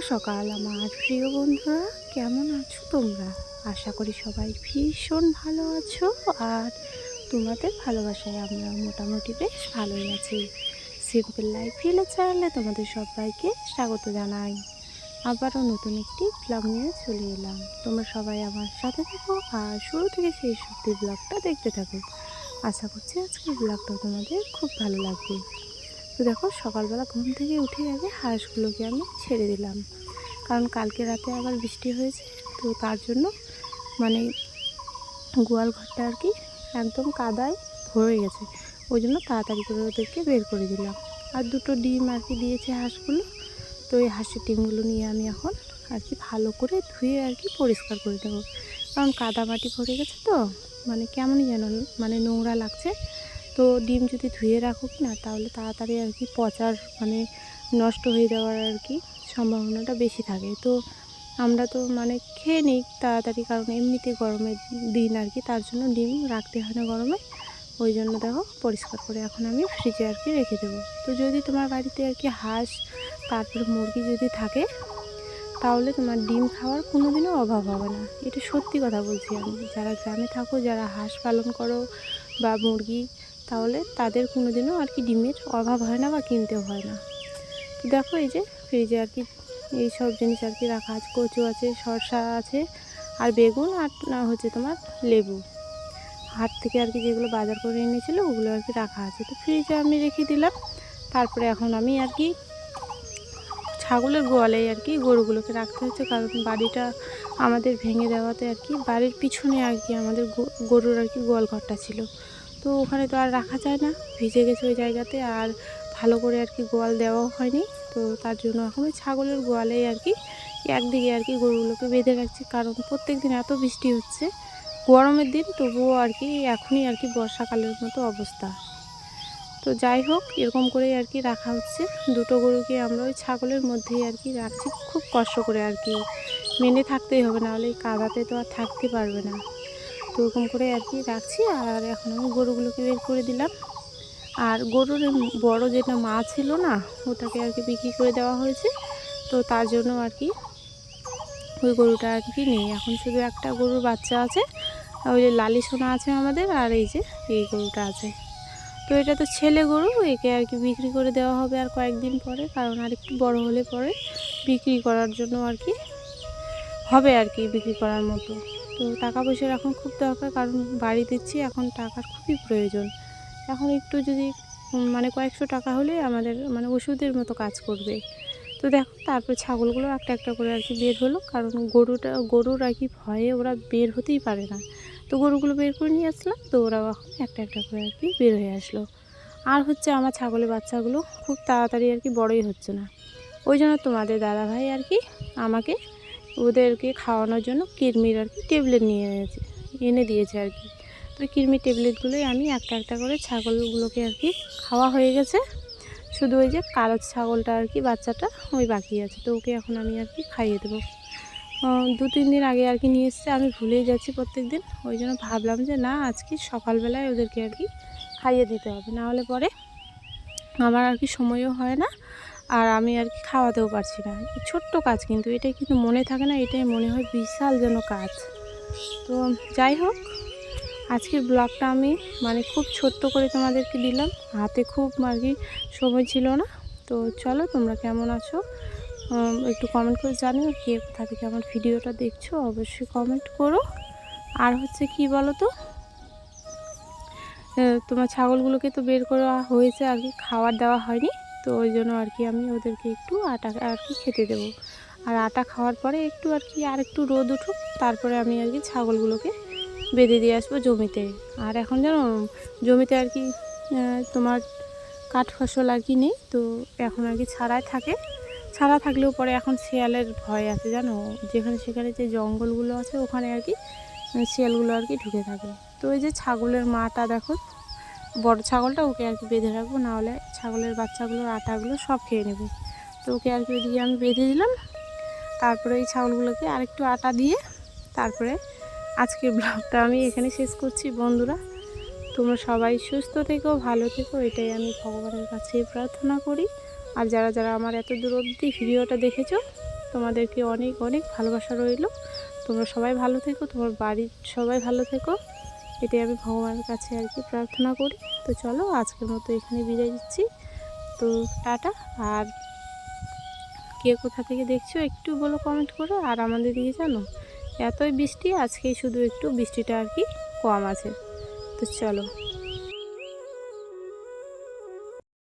সকাল, আমার প্রিয় বন্ধুরা, কেমন আছো তোমরা? আশা করি সবাই ভীষণ ভালো আছো, আর তোমাদের ভালোবাসায় আমরা মোটামুটি বেশ ভালোই আছি। সিম্পল লাইফ ফিলে চ্যানেলে তোমাদের সবাইকে স্বাগত জানাই। আবারও নতুন একটি ব্লগ নিয়ে চলে এলাম। তোমরা সবাই আমার সাথে থাকো, আর শুরু থেকে সেই সত্যি ব্লগটা দেখতে থাকো। আশা করছি আজকের ব্লগটা তোমাদের খুব ভালো লাগবে। তো দেখো, সকালবেলা ঘুম থেকে উঠে আগে হাঁসগুলোকে আমি ছেড়ে দিলাম। কারণ কালকে রাতে আবার বৃষ্টি হয়েছে, তো তার জন্য মানে গোয়াল ঘরটা আর কি একদম কাদায় ভরে গেছে। ওই জন্য তাড়াতাড়ি করে ওদেরকে বের করে দিলাম। আর দুটো ডিম আর কি দিয়েছে হাঁসগুলো, তো এই হাঁসের ডিমগুলো নিয়ে আমি এখন আর কি ভালো করে ধুয়ে আর কি পরিষ্কার করে দেবো কারণ কাদা মাটি ভরে গেছে তো মানে কেমনই যেন মানে নোংরা লাগছে। তো ডিম যদি ধুয়ে রাখুক না, তাহলে তাড়াতাড়ি আর কি পচার মানে নষ্ট হয়ে যাওয়ার আর কি সম্ভাবনাটা বেশি থাকে। তো আমরা তো মানে খেয়ে নিই তাড়াতাড়ি, কারণ এমনিতে গরমের দিন আর কি তার জন্য ডিম রাখতে হয় না গরমে। ওই জন্য দেখো পরিষ্কার করে এখন আমি ফ্রিজে আর কি রেখে দেবো। তো যদি তোমার বাড়িতে আর কি হাঁস, তারপরে মুরগি যদি থাকে, তাহলে তোমার ডিম খাওয়ার কোনো দিনও অভাব হবে না। এটা সত্যি কথা বলছি আমি। যারা গ্রামে থাকো, যারা হাঁস পালন করো বা মুরগি তাহলে তাদের কোনো দিনও আর কি ডিমের অভাব হয় না বা কিনতেও হয় না তো দেখো এই যে ফ্রিজে আর কি এই সব জিনিস আর কি রাখা আছে কচু আছে শসা আছে আর বেগুন আর না হচ্ছে তোমার লেবু হাট থেকে আর কি যেগুলো বাজার করে এনেছিলো ওগুলো আর কি রাখা আছে তো ফ্রিজে আমি রেখে দিলাম তারপরে এখন আমি আর কি ছাগলের গোয়ালে আর কি গরুগুলোকে রাখতে হচ্ছে কারণ বাড়িটা আমাদের ভেঙে দেওয়াতে আর কি বাড়ির পিছনে আর কি আমাদের গরুর আর কি গোয়াল ঘরটা ছিল তো ওখানে তো আর রাখা যায় না। ভিজে গেছে ওই জায়গাতে আর ভালো করে আর কি গোয়াল দেওয়াও হয়নি। তো তার জন্য এখন ওই ছাগলের গোয়ালেই আর কি একদিকে আর কি গরুগুলোকে বেঁধে রাখছি। কারণ প্রত্যেক দিন এত বৃষ্টি হচ্ছে, গরমের দিন তবুও আর কি এখনই আর কি বর্ষাকালের মতো অবস্থা। তো যাই হোক, এরকম করেই আর কি রাখা হচ্ছে। দুটো গরুকে আমরা ওই ছাগলের মধ্যেই আর কি রাখছি। খুব কষ্ট করে আর কি। মেনে থাকতেই হবে, নাহলে এই কাদাতে তো আর থাকতে পারবে না। তো ওরকম করে আর কি রাখছি, আর এখন আমি গরুগুলোকে বের করে দিলাম। আর গরুর বড় যেটা মা ছিল না, ওটাকে আর কি বিক্রি করে দেওয়া হয়েছে। তো তার জন্য আর কি ওই গরুটা আর কি নেই। এখন শুধু একটা গরুর বাচ্চা আছে ওই যে লালি সোনা আছে আমাদের, আর এই যে এই গরুটা আছে। তো এটা তো ছেলে গরু, একে আর কি বিক্রি করে দেওয়া হবে আর কয়েকদিন পরে, কারণ আর একটু বড় হলে পরে বিক্রি করার জন্য আর কি হবে আর কি বিক্রি করার মতো। তো টাকা পয়সার এখন খুব দরকার, কারণ বাড়ি দিচ্ছি, এখন টাকার খুবই প্রয়োজন। এখন একটু যদি মানে কয়েকশো টাকা হলে আমাদের মানে ওষুধের মতো কাজ করবে। তো দেখো, তারপর ছাগলগুলো একটা একটা করে আর কি বের হলো, কারণ গরুটা, গরুর আর কি ভয়ে ওরা বের হতেই পারে না। তো গরুগুলো বের করে নিয়ে আসলাম, তো ওরাও এখন একটা একটা করে আর কি বের হয়ে আসলো। আর হচ্ছে আমার ছাগলের বাচ্চাগুলো খুব তাড়াতাড়ি আর কি বড়ই হচ্ছে না। ওই জন্য তোমাদের দাদাভাই আর কি আমাকে ওদেরকে খাওয়ানোর জন্য কিরমির আর কি ট্যাবলেট নিয়ে এনেছে এনে দিয়েছে আর কি। তো কিরমির ট্যাবলেটগুলোই আমি একটা একটা করে ছাগলগুলোকে আর কি খাওয়া হয়ে গেছে। শুধু ওই যে কালো ছাগলটা আর কি বাচ্চাটা, ওই বাকি আছে। তো ওকে এখন আমি আর কি খাইয়ে দেবো। দু তিন দিন আগে আর কি নিয়ে এসছে, আমি ভুলেই যাচ্ছি প্রত্যেক দিন ওই জন্য ভাবলাম যে না, আজকে সকালবেলায় ওদেরকে আর কি খাইয়ে দিতে হবে। না হলে পরে আমার আর কি সময়ও হয় না। আর আমি আর কি খাওয়াতেও পারছি না। ছোট্ট কাজ কিন্তু, এটাই কিন্তু মনে থাকে না, এটাই মনে হয় বিশাল যেন কাজ। তো যাই হোক, আজকের ব্লগটা আমি মানে খুব ছোট্ট করে তোমাদেরকে দিলাম। হাতে খুব আর কি সময় ছিল না। তো চলো, তোমরা কেমন আছো? একটু কমেন্ট করে জানিও কে কোথা থেকে আমার ভিডিওটা দেখছ? অবশ্যই কমেন্ট করো। আর হচ্ছে কি বলো তো তোমার ছাগলগুলোকে তো বের করা হয়েছে, আর কি খাবার দেওয়া হয়নি। তো ওই জন্য আর কি আমি ওদেরকে একটু আটা আর কি খেতে দেবো। আর আটা খাওয়ার পরে একটু আর কি আর একটু রোদ উঠুক, তারপরে আমি আর কি ছাগলগুলোকে বেঁধে দিয়ে আসব জমিতে। আর এখন যেন জমিতে আর কি তোমার কাঠ ফসল আর কি নেই, তো এখন আর কি ছাড়াই থাকে। ছাড়া থাকলেও পরে এখন শিয়ালের ভয় আছে জানো, যেখানে সেখানে যে জঙ্গলগুলো আছে ওখানে আর কি শিয়ালগুলো আর কি ঢুকে থাকে। তো ওই যে ছাগলের মাটা দেখো বড় ছাগলটা ওকে আর কি বেঁধে রাখব, নাহলে ছাগলের বাচ্চাগুলোর আটাগুলো সব খেয়ে নেবে। তো ওকে আর কি ওইদিকে আমি বেঁধে দিলাম, তারপরে এই ছাগলগুলোকে আরেকটু আটা দিয়ে তারপরে আজকের ব্লগটা আমি এখানে শেষ করছি। বন্ধুরা, তোমরা সবাই সুস্থ থেকো, ভালো থেকো, এটাই আমি ভগবানের কাছে প্রার্থনা করি। আর যারা যারা আমার এত দূর অবধি ভিডিওটা দেখেছ, তোমাদেরকে অনেক অনেক ভালোবাসা রইল। তোমরা সবাই ভালো থেকো, তোমার বাড়ির সবাই ভালো থেকো। এটাই আমি ভগবানের কাছে আর কি প্রার্থনা করি। তো চলো, আজকের মতো এখানে বিদায় দিচ্ছি তো টাটা। আর কে কোথা থেকে দেখছ একটু বলো কমেন্ট করো। আর আমাদের দিকে জানো, এতই বৃষ্টি, আজকেই শুধু একটু বৃষ্টিটা আর কি কম আছে। তো চলো।